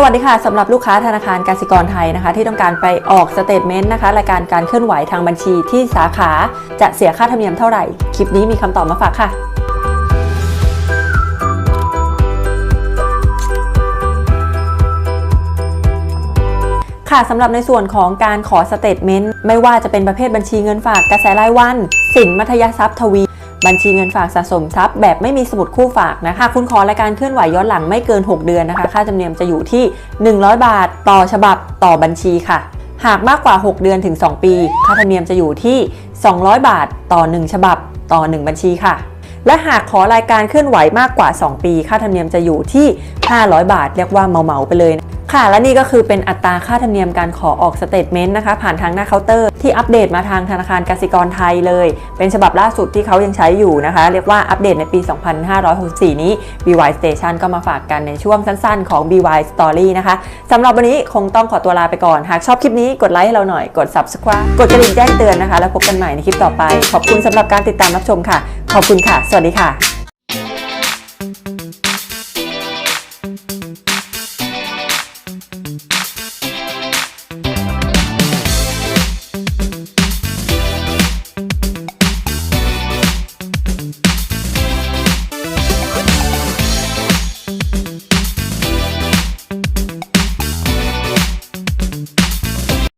สวัสดีค่ะสำหรับลูกค้าธนาคารกสิกรไทยนะคะ ที่ต้องการไปออกสเตทเมนต์นะคะรายการการเคลื่อนไหวทางบัญชีที่สาขาจะเสียค่าธรรมเนียมเท่าไหร่ คลิปนี้มีคำตอบมาฝากค่ะค่ะสำหรับในส่วนของการขอสเตทเมนต์ไม่ว่าจะเป็นประเภทบัญชีเงินฝากกระแสรายวัน สินมัธยทรัพย์ทวี บัญชีเงินฝากสะสมทรัพย์แบบไม่มีสมุดคู่ฝากนะคะคุณขอรายการเคลื่อนไหวย้อนหลังไม่เกิน 6 เดือนนะคะ ค่าธรรมเนียมจะอยู่ที่ 100 บาท ต่อฉบับต่อบัญชีค่ะ หากมากกว่า 6 เดือนถึง 2 ปี ค่าธรรมเนียมจะอยู่ที่ 200 บาท ต่อ 1 ฉบับ ต่อ 1 บัญชีค่ะ และหากขอรายการเคลื่อนไหวมากกว่า 2 ปี ค่าธรรมเนียมจะอยู่ที่ 500 บาท เรียกว่าเหมาไปเลย ค่ะ และนี่ก็คือเป็นอัตราค่าธรรมเนียมการขอออกสเตทเมนต์นะคะ ผ่านทางหน้าเคาน์เตอร์ ที่อัปเดตมาทางธนาคารกสิกรไทยเลย เป็นฉบับล่าสุดที่เขายังใช้อยู่นะคะ เรียกว่าอัปเดตในปี 2564 นี้ BY Station ก็มาฝากกันในช่วงสั้นๆ ของ BY Story นะคะสำหรับวันนี้คงต้องขอตัวลาไปก่อน หากชอบคลิปนี้กดไลค์ให้เราหน่อยกด Subscribe กดกระดิ่งแจ้งเตือนนะคะ แล้วพบกันใหม่ในคลิปต่อไป ขอบคุณสำหรับการติดตามรับชมค่ะ ขอบคุณค่ะ สวัสดีค่ะ